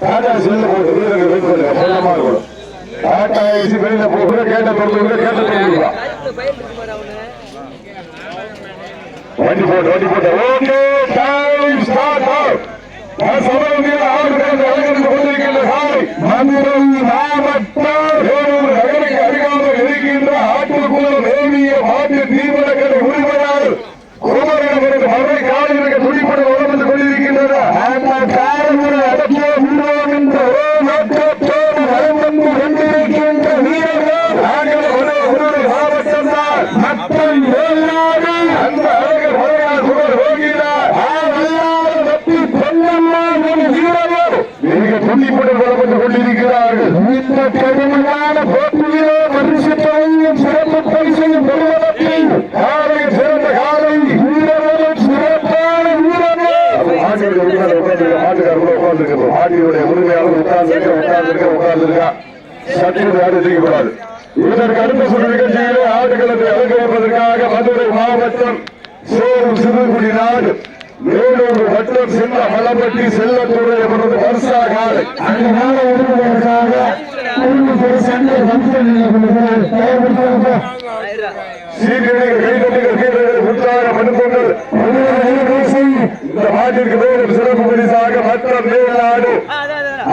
Tata cell போட்டு வீரர்கள் wait பண்ணுங்க சொல்லமா இருக்கணும் டாடா ஏசி வெளியில கேட்ட கேட்ட வண்டி போட்டு வண்டி போட்டு ஓகே டைம் ஸ்டார்ட் வேலூர் நகருக்கு அருகாமல் இருக்கின்ற நேமிய மாட்டு தீவிர உரிமையாளர் குமரன் மதுரை காலையில் துடிப்பட உடம்பு கொண்டிருக்கின்றன அந்த காரணங்களை அடக்கிய வீரம் என்ற ஒரே நோக்கத்தோடு வலம் வந்து கொண்டிருக்கின்ற வீரர்கள் நாங்கள் ஒரு ஒரு மாவட்டம் தான் மக்கள் எல்லாரும் அந்த அழகர் மலையாள குமர் போகிறார் ஆவல்லாத தப்பி பொன்னம்மா ஒரு வீரரோ மிக துண்டிப்பட்டு புறப்பட்டுக் கொண்டிருக்கிறார்கள். இந்த கடுமையான போட்டியிலே மனுஷத்தையும் சிறப்பு பரிசையும் பெறுவதற்கு காலை சிறந்த காலை வீரர்களும் சிறப்பான வீரர்கள். மாட்டுடைய மாட்டுக்காரர் உட்கார்ந்து உரிமையாளர் சட்டியில் செய்யக்கூடாது இதற்கு அடுத்த சுற்று நிகழ்ச்சியிலே ஆடுகளத்தை அலங்கரிப்பதற்காக மதுரை மாவட்டம் சேரும் சிறுகுடி நாடு. வேலூர் வட்டம் செல்ல மலப்பட்டி செல்லத்துறை அவரது வருஷா காலை. விடுவதற்காக ஒரு சண்டை தயார்படுத்துவாங்க சீக்கிரம் கைதட்டுகள் வீரர்கள் உற்சாக மனுக்கொண்டல் இந்த மாட்டிற்கு மேலும் சிறப்பு பரிசாக மற்ற மேலாடு.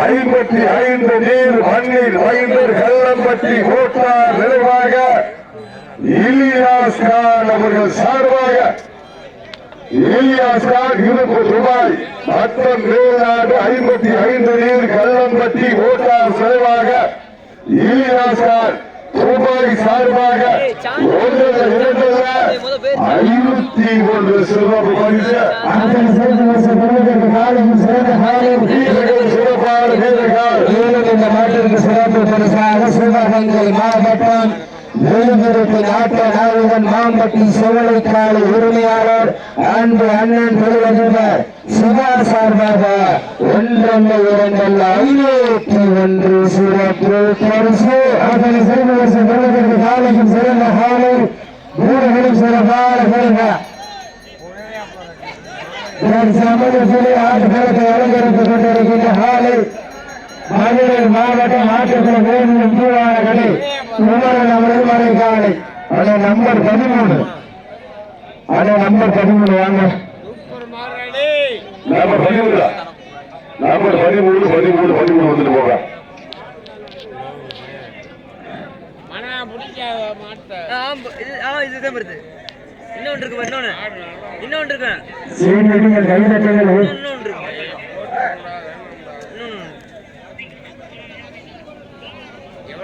ஐம்பத்தி ஐந்து நீர் மண்ணில் ஐம்பது கள்ளம்பட்டி கோட்டார் நிறைவாக இலியாஸ் கான் அவர்கள் சார்பாக இலியாஸ் இருப்பு ரூபாய். மற்றம் மேல்நாடு ஐம்பத்தி ஐந்து நீர் கள்ளம்பட்டி கோட்டார் நிறைவாக இலியாஸ் ரூபாய் சார்பாக ஐநூத்தி ஒன்று சிறப்பு பரிசு. சிறப்பான வீரர்கள் இந்த நாட்டிற்கு சிறப்பு பரிசாக சிவகங்கை மாவட்டம் வேலுமருத்து நாட்டு நாயகன் மாம்பட்டி செவலைக்காலை உரிமையாளர் அன்பு அண்ணன் தொழிலதிபர் சிவா சார்பாக ஒன்றல்ல இரண்டல்ல ஐநூற்றி ஒன்று சிறப்பு பரிசு. அதனை சிறப்பு வருஷம் பெறுவதற்கு காலையும் சிறந்த காலை வீரர்களும் சிறப்பான வீரர்கள் சமூகத்திலே ஆட்டுக்களத்தை அலங்கரித்துக் கொண்டிருக்கின்ற காலை மதுரை மாவட்டம் ஆட்டுக்குளம் வேணும் பூவான குமரன் அவரது மறை காலை. அண்ணா நம்பர் பதிமூணு. அண்ணா நம்பர் பதிமூணு வாங்க. நம்பர் பதிமூணு நம்பர் பதிமூணு பதிமூணு பதிமூணு வந்துட்டு போக இன்னொன்று இருக்கு இன்னொன்று. இன்னொன்று இருக்கு சீனியர்கள் கைதட்டுங்கள் இன்னொன்று இருக்கு இன்னொன்று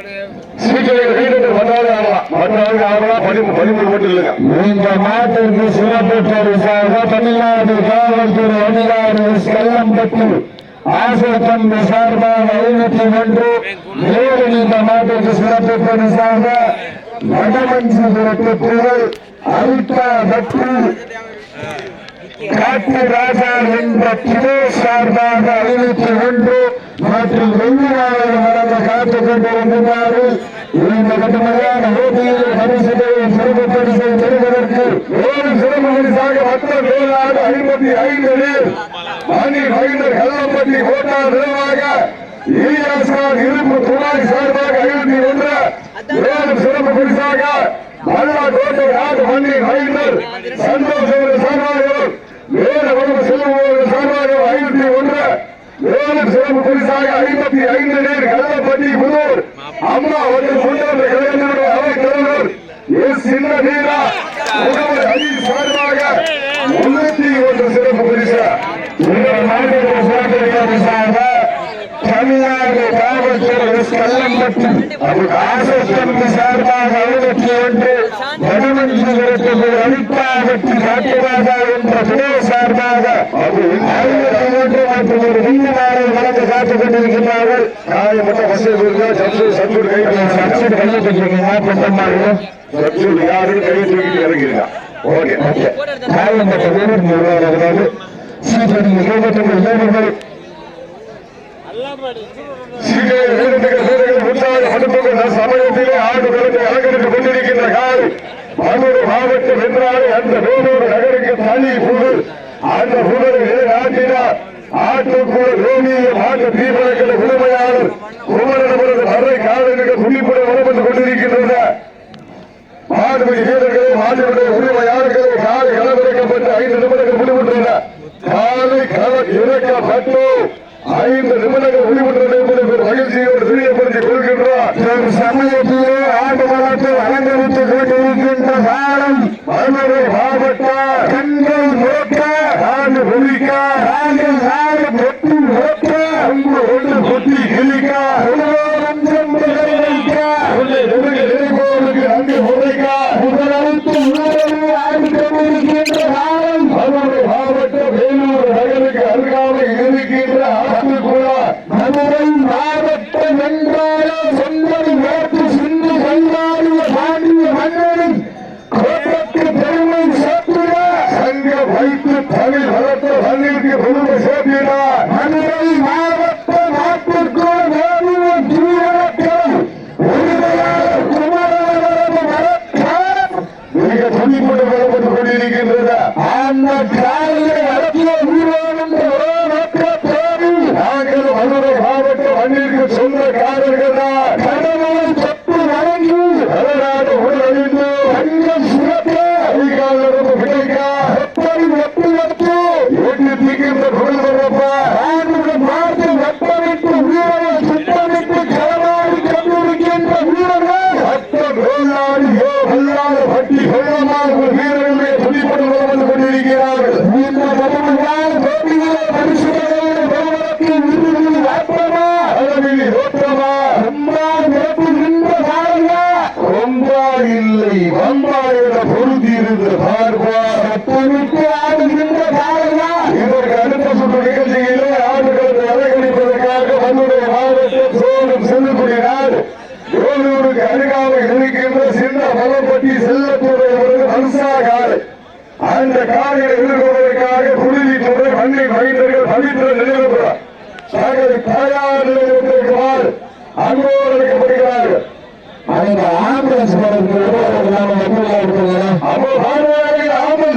சீக்கிரம் கைதட்டு மற்றவங்க ஆடலாம் மற்றவங்க ஆடலாம் பதிமூணு பதிமூணு மட்டும் இல்லைங்க இந்த நாட்டிற்கு சிறப்பு பரிசாக தமிழ்நாடு காவல்துறை அதிகாரி கல்லம்பட்டு ஆசத்தம் சார்பாக ஐநூத்தி ஒன்று. மேலும் இந்த நாட்டிற்கு சிறப்பு பரிசாக வடமஞ்சுபுரத்து புகழ் அல்பா பட்டு காட்டு ராஜா என்ற கிலோ சார்பாக ஐநூத்தி ஒன்று. மற்றும் வெள்ளிநாளை வழங்க காத்துக் கொண்டிருக்கிறார்கள் இந்த கட்டுமையான பரிசுகளை சிறப்பு பரிசை பெறுவதற்கு ஒரு சிறப்பு பரிசாக மற்ற மேலாடு ஐம்பத்தி ஐந்து பேர். மணி மகிழ்ந்தர் கள்ளப்பட்டி கோட்டா நிர்வாக ஈயாசார் இருப்பு துணாய் சார்பாக ஐநூத்தி ஒன்று. மேலும் சிறப்பு பரிசாக மல்லா கோட்டை நாடு மணி மகிழ்ந்தர் சந்தோஷம் சார்பாக வேற உடம்பு செல்வம் சார்பாக ஐநூத்தி ஒன்று மேலும் சிறப்பு பரிசாக ஐம்பத்தி ஐந்து பேர் கள்ளப்பட்டி புதூர் அம்மா ஒரு முன்னோட்ட கலைஞருடைய அவை தலைவர் எஸ் சின்ன வீரா முகமது அலி சார்பாக முன்னூத்தி ஒன்று சிறப்பு பரிசு இந்த நாட்டிற்கு சிறப்பு பரிசாக தமிழ்நாடு காவல்துறை எஸ் சார்பாக ஐநூத்தி ஒன்று வடமஞ்சுபுரத்து அளிப்பாகட்டி காட்டுராஜா என்ற துணை சார்பாக ஐநூத்தி ஒன்று மற்றும் ஒரு வீரநாளை வழங்க காத்துக் கொண்டிருக்கிறார்கள் காயமற்ற வசதி இருக்கா ஜம்சூர் சந்தூர் கை கையை தூக்கிட்டு ஓகே காயம்பட்ட வீரர் சீக்கிரம் சமயத்திலே ஆடுகளுக்கு அலங்கரித்துக் கொண்டிருக்கின்ற கால் மதுரை மாவட்டம் என்றாலே அந்த வேலூர் நகருக்கு தனி புகழ். அந்த புகழ் நாட்டினார் ஆற்றுக்குள்ள ரோமிய மாட்டு தீபகல உரிமையாளர் குமரனவரது மறை காதலுக்கு புள்ளிப்புடன் உணவு கொண்டிருக்கின்றன. மாடுபடி வீரர்களே மாடுபடைய உரிமையாளர்களே காலை களவிறக்கப்பட்டு ஐந்து நிமிடங்கள் முடிவுற்றன காலை களம் இறக்கப்பட்டோம். ஐந்து நிமிடங்கள் ஒளிபெற்றது என்பதை மகிழ்ச்சியோடு தெரியப்படுத்திக் கொள்கின்றார். Hallelujah. அந்த காரியை எதிர்கொள்வதற்காக குருதி தொடர் மண்ணை மகிழ்ந்தர்கள் பவித்திர நினைவுகிறார் தங்கள் அந்த ஆம்புலன்ஸ் போறது அம்மா ஆம்புலன்ஸ்.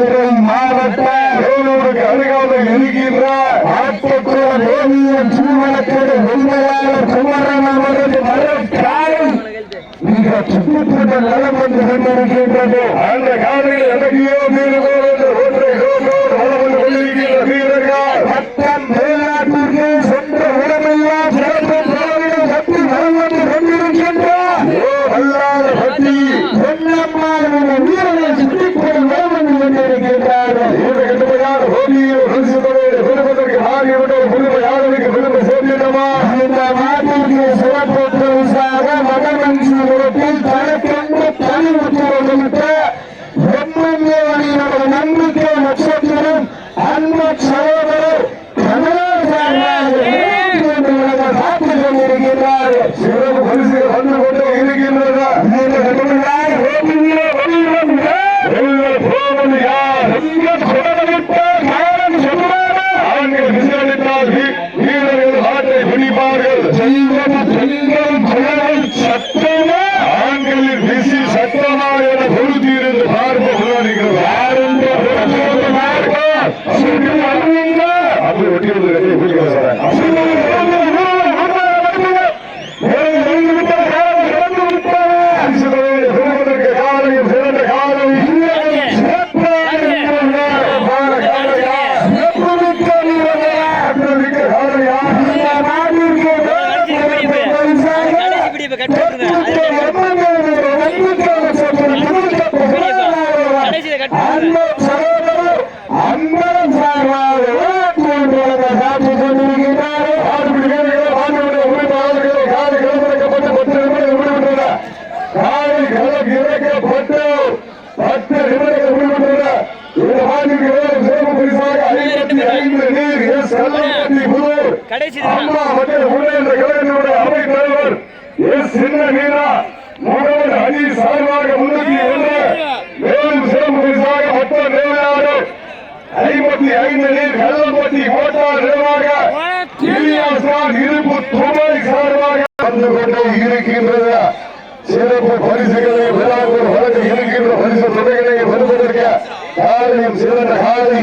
மதுரை மாவட்ட வேலூருக்கு அருகாமல் இருக்கின்ற ஆட்டக்குழ தேவிய திருமணத்தோடு உண்மையாளர் குமரன் அவரது மொத்த நிலையாடு ஐம்பத்தி ஐந்து நீர் கள்ளம்பட்டி கோட்டார் நிர்வாக இருப்பு துபாய் சார்பாக வந்து கொண்டே இருக்கின்றது. சிறப்பு பரிசுகளை விழாக்கள் வழங்க இருக்கின்ற பரிசு தொகைகளை பெறுவதற்கு காலையும் சிறந்த காலை.